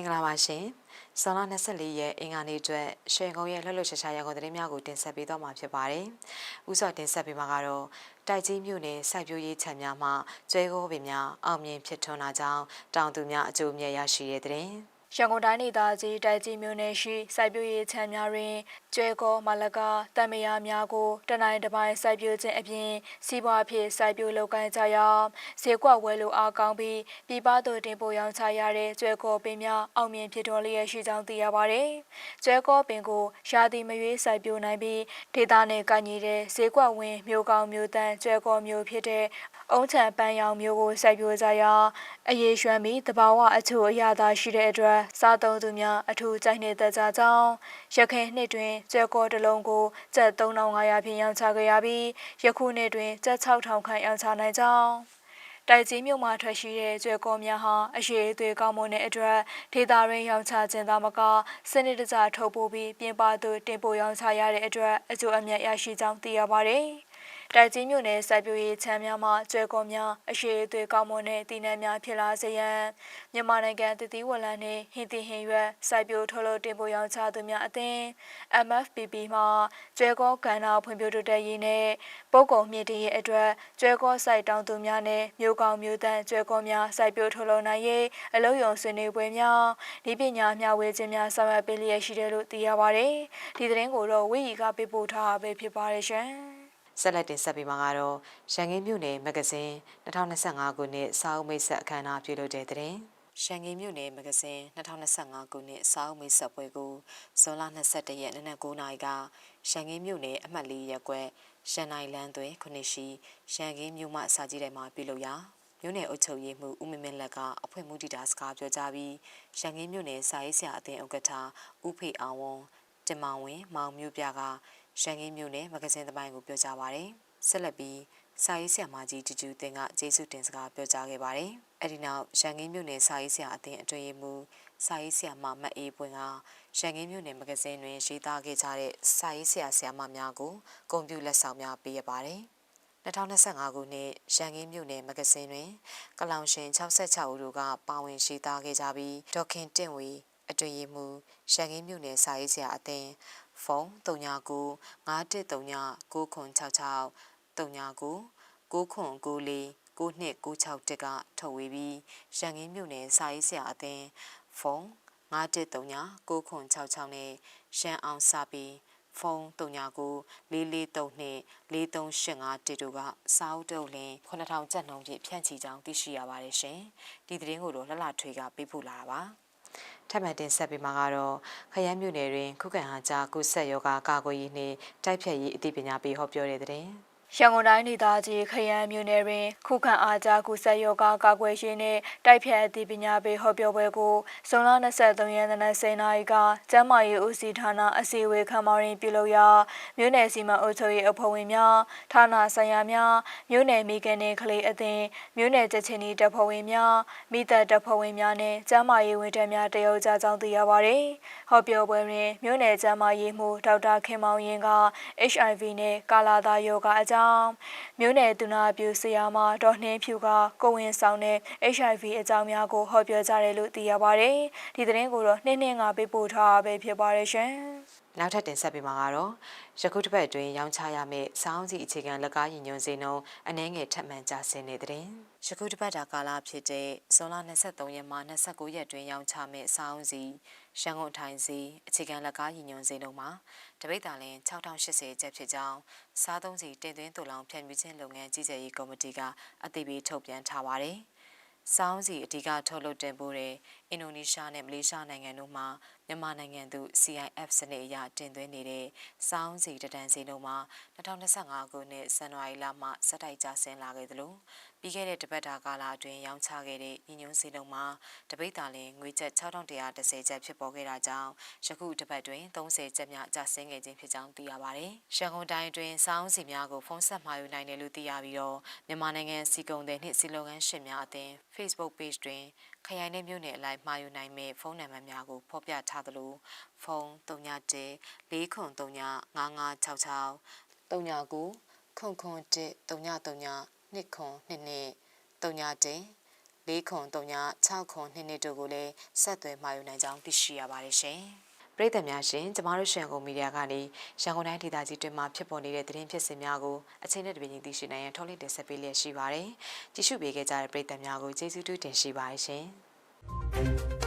င်္ဂလာပါရှင်။ဇွန်လ24ရက်အင်္ဂါနေ့အတွက်ရွှေကုန်းရဲ့လှုပ်လှုပ်ရှားရှားရန်ကုန်သတင်းများကိုတင်ဆက်ပေးတော့မှာဖြစ်ပါတယ်။ဥစွာတင်ဆက်ပေးမှာကတော့တိုက်ကြီးမြို့နယ်စိုက်ပျိုးရေးခြံများမှကျွဲကောပင်များအောင်မြင်ဖြစ်ထွန်းလာကြောင်းတောင်သူများအကျိုးအမြတ်ရရှိတဲ့သတင်း။ ရန်ကုန်တိုင်းဒေသကြီးတိုက်ကြီးမြို့နယ်ရှိစိုက်ပျိုးရေးခြံများတွင်ကျွဲကောမလကတံမယာများကိုတနိုင်တစ်ပိုင်းစိုက်ပျိုးခြင်းအပြင်စီးပွားဖြစ်စိုက်ပျိုးလုပ်ကိုင်ကြရာဈေးကွက်ဝယ်လိုအားကောင်းပြီးပြည်ပသို့တင်ပို့ရောင်းချရတဲ့ကျွဲကောပင်များအောင်မြင်ဖြစ်တော်လျက်ရှိကြောင်းသိရပါတယ်။ကျွဲကောပင်ကိုရာသီမရွေးစိုက်ပျိုးနိုင်ပြီးဒေသနဲ့ကညီတဲ့ဈေးကွက်ဝင်မျိုးကောင်းမျိုးတန်ကျွဲကောမျိုးဖြစ်တဲ့အုံးချံပန်းရောင်မျိုးကိုစိုက်ပျိုးကြရာအရေးရွှမ်းပြီးတဘာဝအချို့အရာသာရှိတဲ့အတွက်စားသုံးသူများအထူးကြိုက်နေတဲ့ကြကြောင်းရခိုင်နှစ်တွင်ကျွဲကောတစ်လုံးကိုကျပ်3500ဖြင့်ရောင်းချခဲ့ရပြီးယခုနှစ်တွင်ကျပ်6000ခန့်ရောင်းချနိုင်ကြောင်းတိုက်ကြီးမြို့မှာထွက်ရှိတဲ့ကျွဲကောများဟာအရေးအသွေးကောင်းမွန်တဲ့အတွက်ဒေသရင်းရောင်းချခြင်းသာမကစနစ်တကျထုတ်ပိုးပြီးပြင်ပသို့တင်ပို့ရောင်းချရတဲ့အတွက်အကျိုးအမြတ်ရရှိကြောင်းသိရပါတယ်။ တိုက်ကြီးမြို့နယ်စိုက်ပျိုးရေးချမ်းများမှကျွဲကောများအရေးအသွေးကောင်းမွန်တဲ့တည်နှံများဖြစ်လာစေရန်မြန်မာနိုင်ငံတည်တည်ဝလံနှင့်ဟင်တီဟင်ရွက်စိုက်ပျိုးထုတ်လုပ်တင်ပို့ရောင်းချသူများအသင်း MFPP မှကျွဲကောကဏ္ဍဖွံ့ဖြိုးတိုးတက်ရေးနဲ့ပုဂ္ဂိုလ်မြင့်တင်ရေးအတွက်ကျွဲကောစိုက်တောင်းသူများနဲ့မြို့ကောင်မြို့တန်းကျွဲကောများစိုက်ပျိုးထုတ်လုပ်နိုင်ရေးအလုပ်ရုံဆွေးနွေးပွဲများဒီပညာမျှဝေခြင်းများဆောင်ရွက်ပေးလျက်ရှိတယ်လို့သိရပါတယ်ဒီသတင်းကိုတော့ဝီရီကပေးပို့ထားတာပဲဖြစ်ပါတယ်ရှင် ဆက်လက်တင်ဆက်ပေးမှာကတော့ရန်ကင်းမြို့နယ်မဂဇင်း2025ခုနှစ်စာအုပ်မိတ်ဆက်အခမ်းအနားပြုလုပ်တဲ့တဲ့ရှန်ကင်းမြို့နယ်မဂဇင်း2025ခုနှစ်စာအုပ်မိတ်ဆက်ပွဲကိုဇွန်လ22ရက်နေ့နက်9:00နာရီကရှန်ကင်းမြို့နယ်အမှတ်၄ရပ်ကွက်ရှန်နိုင်လန်းသွင်းခုနှစ်ရှိရှန်ကင်းမြို့မှစာကြည့်တိုင်မှာပြုလုပ်ရာမြို့နယ်အုပ်ချုပ်ရေးမှူးဦးမင်းမင်းလက်ကအဖွဲ့မှုတည်တာစကားပြောကြားပြီးရှန်ကင်းမြို့နယ်စာရေးဆရာအသင်းဥက္ကဋ္ဌဦးဖေအောင်ဝန်း တင်မောင်ဝင်းမောင်မျိုးပြကရန်ကင်းမြို့နယ်မဂဇင်းသမိုင်းကိုပြောကြားပါရယ်ဆက်လက်ပြီးစာရေးဆရာမကြီးဂျူဂျူတင်ကကျေးဇူးတင်စကားပြောကြားခဲ့ပါတယ်အဲ့ဒီနောက်ရန်ကင်းမြို့နယ်စာရေးဆရာအသင်းအတွင်းရေးမှူးစာရေးဆရာမမတ်အေးပွင့်ကရန်ကင်းမြို့နယ်မဂဇင်းတွင်ရေးသားခဲ့ကြတဲ့စာရေးဆရာဆရာမများကိုဂုဏ်ပြုလက်ဆောင်များပေးရပါတယ်2025ခုနှစ်ရန်ကင်းမြို့နယ်မဂဇင်းတွင်ကလောင်ရှင်66ဦးတို့ကပါဝင်ရှိသားခဲ့ကြပြီးဒေါခင်တင့်ဝီ အတွင်ရမှုရန်ကင်းမြို့နယ်စာရေးဆရာအသင်းဖုန်း39 5139 6966 39 6994 9296တက်ကထုတ်ဝေပြီးရန်ကင်းမြို့နယ်စာရေးဆရာအသင်းဖုန်း9139 6966နဲ့ရန်အောင်စာပီဖုန်း39 4432 4385တေတို့ကစာအုပ်တုပ်လင်း9000ကျပ်နှုန်းဖြင့်ဖြန့်ချီကြောင်းသိရှိရပါတယ်ရှင်။ဒီသတင်းကိုတော့လှလှထွေးကပေးပို့လာတာပါ။ ထပ်မံတင်ဆက်ပေးမှာကတော့ခရမ်းမြို့နယ်တွင်ခုခံအားကြားကုဆက်ယောဂကာကွယ်ရေးနှင့်တိုက်ဖြတ်ရေးအသိပညာပေးဟောပြောတဲ့တဲ့ ရန်ကုန်တိုင်းဒေသကြီးခရမ်းမြို့နယ်တွင် ခုခံအားကြားကုဆက်ယောဂကာကွယ်ရေးနှင့်တိုက်ဖြတ်အသိပညာပေးဟောပြောပွဲကိုဇွန်လ23ရက်နေ့10:00နာရီကကျန်းမာရေးဦးစီးဌာနအစည်းအဝေးခန်းမတွင်ပြုလုပ်ရာမြို့နယ်စီမံအုပ်ချုပ်ရေးအဖွဲ့ဝင်များဌာနဆိုင်ရာများမြို့နယ်မိခင်နှင့်ကလေးအသင်းမြို့နယ်ချက်ချင်းတပ်ဖွဲ့ဝင်များမိသက်တပ်ဖွဲ့ဝင်များနှင့်ကျန်းမာရေးဝန်ထမ်းများတရုတ်ကြကြောင်းသိရပါသည်ဟောပြောပွဲတွင်မြို့နယ်ကျန်းမာရေးမှူးဒေါက်တာခင်မောင်ရင်က HIV နှင့်ကာလာသားယောဂအကြောင်းမြို့နယ်သူနာပြုဆရာမဒေါ်နှင်းဖြူကကိုဝင်ဆောင်တဲ့ HIV အကြောင်းများကိုဟောပြောကြတယ်လို့သိရပါတယ်ဒီသတင်းကိုတော့နှင်းနှင်းကပေးပို့ထားတာပဲဖြစ်ပါတယ်ရှင်နောက်ထပ်တင်ဆက်ပေးမှာကတော့ယခုတစ်ပတ်အတွင်းရောင်းချရမယ့်စောင်းစီအခြေခံလက်ကားရည်ညွှန်းစေနှုန်းအနှဲငယ်ထပ်မံကျဆင်းနေတဲ့တဲ့ယခုတစ်ပတ်တာကာလဖြစ်တဲ့ဇွန်လ23ရက်မှ29ရက်တွင်ရောင်းချမယ့်စောင်းစီရှန်ကုန်ထိုင်စီအခြေခံလက်ကားရည်ညွှန်းစေနှုန်းမှာတပိတ်တာလင်6080ကျပ်ဖြစ်ကြောင်းစားသုံးစီတင်သွင်းတူလောင်ဖြန့်ဖြူးခြင်းလုပ်ငန်းကြီးကြပ်ရေးကော်မတီကအသိပေးထုတ်ပြန်ထားပါတယ်။စောင်းစီအဓိကထုတ်လုပ်တင်ပို့တဲ့ အင်ဒိုနီးရှားနဲ့မလေးရှားနိုင်ငံတို့မှာမြန်မာနိုင်ငံသူ CIF စနစ်အရတင်သွင်းနေတဲ့စောင်းစီတဒန်စီတို့မှာ2025ခုနှစ်ဇန်နဝါရီလမှစက်တိုက်ကြဆင်းလာခဲ့သလိုပြီးခဲ့တဲ့တပတ်တာကာလအတွင်းရောင်းချခဲ့တဲ့ညီညွန်းစီလုံးမှာတပိတ်တာလင်ငွေကျပ်6130ကျပ်ဖြစ်ပေါ်ခဲ့တာကြောင့်ယခုတပတ်တွင်30ကျပ်များကျဆင်းခဲ့ခြင်းဖြစ်ကြောင်းသိရပါတယ်။ရန်ကုန်တိုင်းတွင်စောင်းစီများကိုဖုန်းဆက်မှာယူနိုင်တယ်လို့သိရပြီးတော့မြန်မာနိုင်ငံစီကုံတဲ့နှင့်စီလုံငန်းရှင်များအသင်း Facebook Page တွင်ခရိုင်နဲ့မြို့နယ်အလိုက်မှာယူနိုင်မဲ့ဖုန်းနံပါတ်များကိုဖော်ပြထားသလိုဖုန်း391 493 5566 39ခွန်ခွန်1 339နှစ်ခွန်နှစ်နှစ်3ညတင်၄ခွန်3ည6ခွန်2နှစ်တို့ကိုလည်းဆက်သွယ်မှာယူနိုင်ကြောင်းသိရှိရပါတယ်ရှင်။ ပရိသတ်များရှင်ကျမတို့ရှန်ကုန်မီဒီယာကနေရန်ကုန်တိုင်းဒေသကြီးတွင်မှဖြစ်ပေါ်နေတဲ့သတင်းဖြစ်စဉ်များကိုအချိန်နဲ့တပြေးညီသိရှိနိုင်ရန်ထုတ်လွှင့်တင်ဆက်ပေးလျက်ရှိပါတယ်။ကြည့်ရှုပေးခဲ့ကြတဲ့ပရိသတ်များကိုကျေးဇူးတူးတင်ရှိပါတယ်ရှင်။